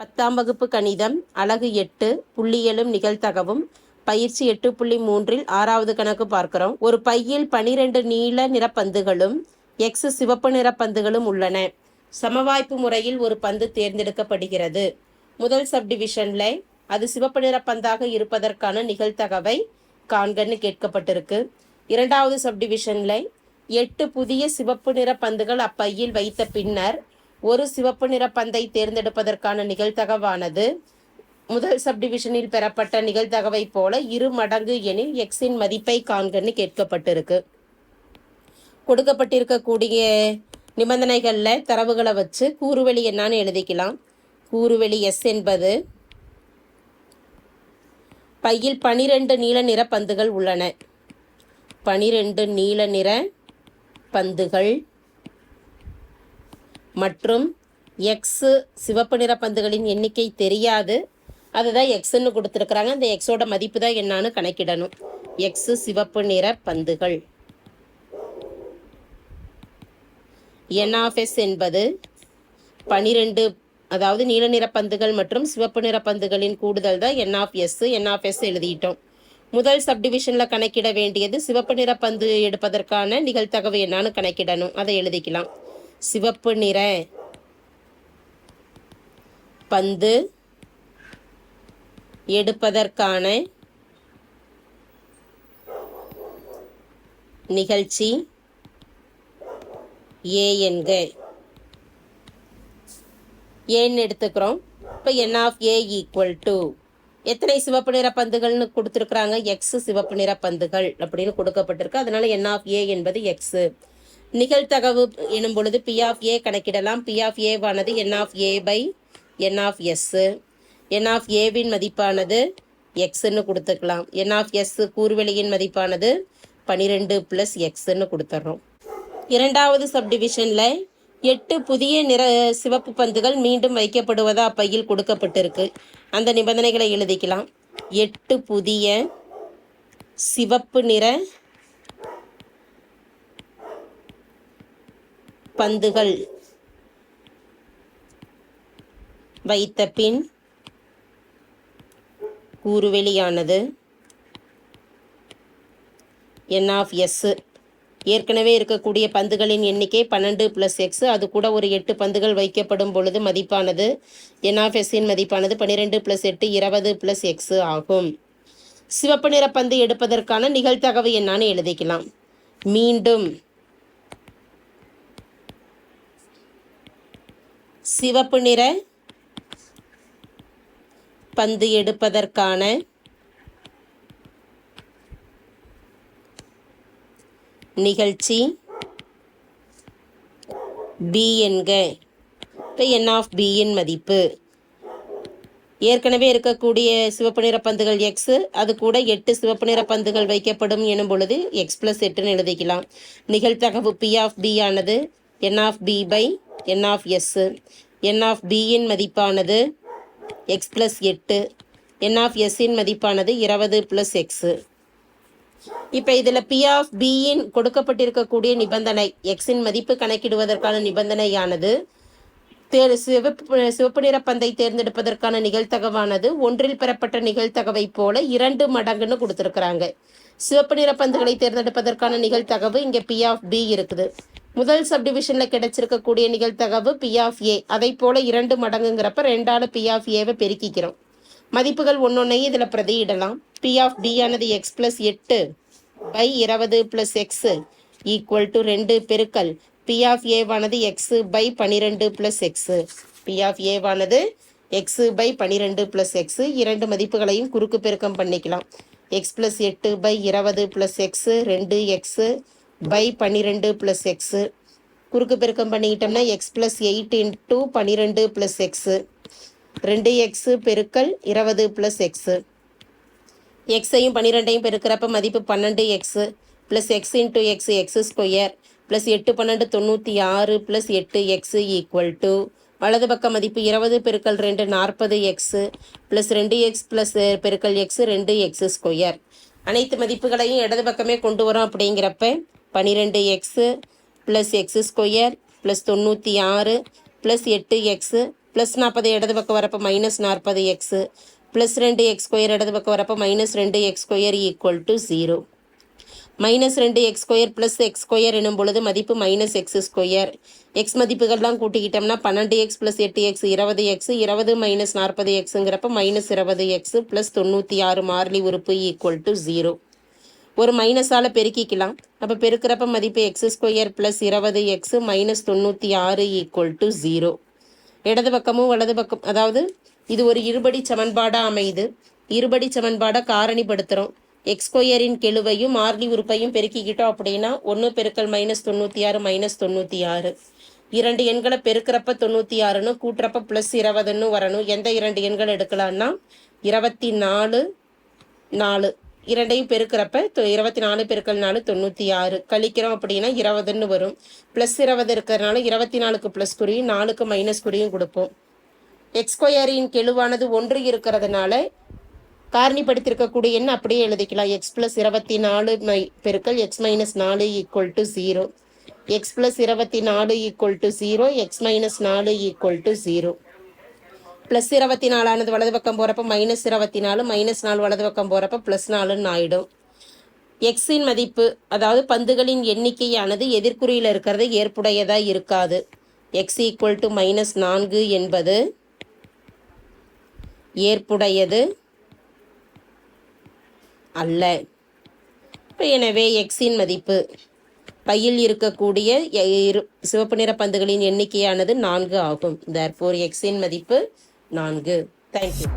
பத்தாம் வகுப்பு கணிதம் அலகு எட்டு புள்ளியலும் நிகழ்த்தகவும் பயிற்சி எட்டு புள்ளி மூன்றில் ஆறாவது கணக்கு பார்க்கிறோம். ஒரு பையில் பனிரெண்டு நீல நிறப்பந்துகளும் எக்ஸ் சிவப்பு நிற பந்துகளும் உள்ளன. சமவாய்ப்பு முறையில் ஒரு பந்து தேர்ந்தெடுக்கப்படுகிறது. முதல் சப்டிவிஷனில் அது சிவப்பு நிற பந்தாக இருப்பதற்கான நிகழ்த்தகவை காண்கன்னு கேட்கப்பட்டிருக்கு. இரண்டாவது சப்டிவிஷன்ல எட்டு புதிய சிவப்பு நிற பந்துகள் அப்பையில் வைத்த பின்னர் ஒரு சிவப்பு நிற பந்தை தேர்ந்தெடுப்பதற்கான நிகழ்தகவானது. முதல் சப்டிவிஷனில் பெறப்பட்ட நிகழ்தகவை போல இரு மடங்கு எனில் எக்ஸின் மதிப்பை காண்கன்னு கேட்கப்பட்டிருக்கு. கொடுக்கப்பட்டிருக்கக்கூடிய நிபந்தனைகளில் தரவுகளை வச்சு கூறுவெளி என்னன்னு எழுதிக்கலாம். கூறுவெளி எஸ் என்பது பையில் பனிரெண்டு நீல நிற பந்துகள் உள்ளன. பனிரெண்டு நீல நிற பந்துகள் மற்றும் எக்ஸு சிவப்பு நிற பந்துகளின் எண்ணிக்கை தெரியாது. அதுதான் எக்ஸ்ன்னு கொடுத்துருக்குறாங்க. அந்த எக்ஸோட மதிப்பு தான் என்னான்னு கணக்கிடணும். எக்ஸு சிவப்பு நிற பந்துகள். என்ஆஃப்எஸ் என்பது பனிரெண்டு அதாவது நீல நிற பந்துகள் மற்றும் சிவப்பு நிற பந்துகளின் கூடுதல் தான் என் ஆஃப் என் எழுதிட்டோம். முதல் சப்டிவிஷனில் கணக்கிட வேண்டியது சிவப்பு நிற பந்து எடுப்பதற்கான நிகழ்த்தகவு என்னான்னு கணக்கிடணும். அதை எழுதிக்கலாம். சிவப்பு நிற. பந்து. எடுப்பதற்கான நிகழ்ச்சி. ஏ என்க. ஏன்னு எடுத்துக்கிறோம். இப்போ n of A equal to எத்தனை சிவப்பு நிற பந்துகள்னு கொடுத்துருக்குறாங்க? எக்ஸ் சிவப்பு நிற பந்துகள் அப்படின்னு கொடுக்கப்பட்டிருக்கு. அதனால என் ஆஃப் ஏ என்பது எக்ஸு நிகழ்தகவு எனும் பொழுது பி ஆஃப் ஏ கணக்கிடலாம். P of ஏவானது n of A by n of S n of ஏவின் மதிப்பானது எக்ஸ்ன்னு கொடுத்துக்கலாம். என் ஆஃப் எஸ் கூறுவெளியின் மதிப்பானது பனிரெண்டு ப்ளஸ் எக்ஸ்ன்னு கொடுத்துட்றோம் இரண்டாவது சப்டிவிஷனில் எட்டு புதிய நிற சிவப்பு பந்துகள் மீண்டும் வைக்கப்படுவதா அப்பையில் கொடுக்கப்பட்டிருக்கு. அந்த நிபந்தனைகளை எழுதிக்கலாம். எட்டு புதிய சிவப்பு நிற பந்துகள் வைத்த பின் கூறுவெளியானது என் ஆஃப் எஸ் ஏற்கனவே இருக்கக்கூடிய பந்துகளின் எண்ணிக்கை பன்னெண்டு ப்ளஸ் எக்ஸ் அது கூட ஒரு எட்டு பந்துகள் வைக்கப்படும் பொழுது மதிப்பானது என் ஆஃப் எஸ்ஸின் மதிப்பானது பன்னிரெண்டு ப்ளஸ் எட்டு இருபது ப்ளஸ் எக்ஸ் ஆகும். சிவப்பு நிற பந்து எடுப்பதற்கான நிகழ்தகவு என்னான்னு எழுதிக்கலாம். மீண்டும் சிவப்பு நிற பந்து எடுப்பதற்கான நிகழ்ச்சி. பி என்க. இப்போ என் ஆஃப் பியின் மதிப்பு. ஏற்கனவே இருக்கக்கூடிய சிவப்பு நிற பந்துகள் எக்ஸ் அது கூட எட்டு சிவப்பு நிற பந்துகள் வைக்கப்படும் எனும் பொழுது எக்ஸ் ப்ளஸ் எட்டுன்னு எழுதிக்கலாம். நிகழ்த்தகவு பி ஆஃப் பி ஆனது n of B by n of S n of பியின் மதிப்பானது எக்ஸ் ப்ளஸ் எட்டு. என் ஆஃப் எஸ்ஸின் மதிப்பானது இருபது ப்ளஸ் எக்ஸு இப்போ இதில் பி ஆஃப் பியின் கொடுக்கப்பட்டிருக்கக்கூடிய நிபந்தனை எக்ஸின் மதிப்பு கணக்கிடுவதற்கான நிபந்தனையானது. தேர் சிவப்பு சிவப்பு நிற பந்தை தேர்ந்தெடுப்பதற்கான நிகழ்த்தகவானது ஒன்றில் பெறப்பட்ட நிகழ்த்தகவை போல இரண்டு மடங்குன்னு கொடுத்துருக்குறாங்க. சிவப்பு நிற பந்துகளை தேர்ந்தெடுப்பதற்கான நிகழ்த்தகவு இங்கே பி ஆஃப் பி இருக்குது. முதல் சப்டிவிஷனில் கிடைச்சிருக்கக்கூடிய நிகழ்த்தகவு பி ஆஃப் ஏ அதை போல இரண்டு மடங்குங்கிறப்ப ரெண்டால பி ஆஃப் ஏவை பெருக்கிக்கிறோம். மதிப்புகள் ஒன்றொன்னையும் இதில் பிரதியிடலாம். பி ஆஃப் பி ஆனது எக்ஸ் ப்ளஸ் எட்டு பை இருபது ப்ளஸ் எக்ஸு ஈக்குவல் டு ரெண்டு பெருக்கல். பி ஆஃப் ஏவானது எக்ஸு பை பன்னிரெண்டு ப்ளஸ் எக்ஸு பி ஆஃப் ஏவானது எக்ஸு பை பன்னிரெண்டு ப்ளஸ் எக்ஸு இரண்டு மதிப்புகளையும் குறுக்கு பெருக்கம் பண்ணிக்கலாம். எக்ஸ் ப்ளஸ் எட்டு பை இருபது ப்ளஸ் எக்ஸு ரெண்டு எக்ஸு பை பன்னிரெண்டு ப்ளஸ் எக்ஸு குறுக்கு பெருக்கம் பண்ணிக்கிட்டோம்னா எக்ஸ் ப்ளஸ் எயிட் இன்ட்டு பன்னிரெண்டு ப்ளஸ் எக்ஸு ரெண்டு எக்ஸு பெருக்கல் இருபது ப்ளஸ் எக்ஸு எக்ஸையும் பன்னிரெண்டையும் பெருக்கிறப்ப மதிப்பு பன்னெண்டு x plus x into x x square plus எட்டு பன்னெண்டு தொண்ணூற்றி ஆறு ப்ளஸ் எட்டு எக்ஸு ஈக்குவல் டு வலது பக்க மதிப்பு இருபது பெருக்கல் ரெண்டு நாற்பது எக்ஸு ப்ளஸ் ரெண்டு எக்ஸ் ப்ளஸ் பெருக்கல் எக்ஸு ரெண்டு எக்ஸு ஸ்கொயர் அனைத்து மதிப்புகளையும் இடது பக்கமே கொண்டு வரோம் அப்படிங்கிறப்ப பன்னிரெண்டு x plus x square plus தொண்ணூற்றி ஆறு ப்ளஸ் எட்டு எக்ஸு ப்ளஸ் நாற்பது இடது பக்கம் வரப்போ மைனஸ் நாற்பது எக்ஸு ப்ளஸ் ரெண்டு எக்ஸ் ஸ்கொயர் இடது பக்கம் வரப்போ மைனஸ் ரெண்டு x square equal to zero minus ரெண்டு x square plus x square எனும் பொழுது மதிப்பு மைனஸ் எக்ஸ் ஸ்கொயர் எக்ஸ் மதிப்புகள்லாம் கூட்டிக்கிட்டோம்னா பன்னெண்டு எக்ஸ் ப்ளஸ் எட்டு எக்ஸ் இருபது எக்ஸ் இருபது மைனஸ் நாற்பது எக்ஸுங்கிறப்ப மைனஸ் இருபது எக்ஸ் ப்ளஸ் தொண்ணூற்றி ஆறு மாறிலி உறுப்பு ஈக்குவல் டு ஜீரோ ஒரு மைனஸால் பெருக்கிக்கலாம். அப்போ பெருக்கிறப்ப மதிப்பு எக்ஸ் ஸ்கொயர் ப்ளஸ் இருபது எக்ஸ் மைனஸ் தொண்ணூற்றி ஆறு ஈக்குவல் டு ஜீரோ இடது பக்கமும் வலது பக்கம் அதாவது இது ஒரு இருபடி சமன்பாடாக அமையுது. இருபடி சமன்பாடை காரணிப்படுத்துகிறோம் எக்ஸ் ஸ்கொயரின் கெழுவையும் மார்லி உறுப்பையும் பெருக்கிக்கிட்டோம் அப்படின்னா ஒன்று பெருக்கல் மைனஸ் தொண்ணூற்றி ஆறு மைனஸ் தொண்ணூற்றி ஆறு. இரண்டு எண்களை பெருக்கிறப்ப தொண்ணூற்றி ஆறுன்னு கூட்டுறப்ப ப்ளஸ் இருபதுன்னு வரணும். எந்த இரண்டு எண்கள் எடுக்கலான்னா இருபத்தி நாலு நாலு. இரண்டையும் பெருக்கிறப்ப தொ- இருபத்தி நாலு பெருக்கல் நாலு தொண்ணூற்றி ஆறு. கழிக்கிறோம் அப்படின்னா இருபதுன்னு வரும். ப்ளஸ் இருபது இருக்கிறதுனால இருபத்தி நாலுக்கு ப்ளஸ் குறியும் நாலுக்கு மைனஸ் குறியும் கொடுப்போம். எக்ஸ்கொயரியின் கெழுவானது ஒன்று இருக்கிறதுனால காரணிப்படுத்தியிருக்கக்கூடிய எண் அப்படியே எழுதிக்கலாம். எக்ஸ் ப்ளஸ் இருபத்தி நாலு மை பெருக்கல் எக்ஸ் மைனஸ் நாலு equal to zero x plus இருபத்தி நாலு equal to zero x minus நாலு ஈக்குவல் டு ஜீரோ ப்ளஸ் இருபத்தி நாலானது வலது பக்கம் போகிறப்ப மைனஸ் இருபத்தி நாலு மைனஸ் நாலு வலது பக்கம் போகிறப்ப ப்ளஸ் நாலுன்னு ஆயிடும். எக்ஸின் மதிப்பு அதாவது பந்துகளின் எண்ணிக்கையானது எதிர்குறியில் இருக்கிறது ஏற்புடையதாக இருக்காது. எக்ஸ் ஈக்குவல் டு மைனஸ் நான்கு என்பது ஏற்புடையது அல்ல. எனவே எக்ஸின் மதிப்பு பையில் இருக்கக்கூடிய எ- இரு- சிவப்பு நிற பந்துகளின் எண்ணிக்கையானது நான்கு ஆகும். தேர்ஃபோர் எக்ஸின் மதிப்பு நான்கு. தேங்க்யூ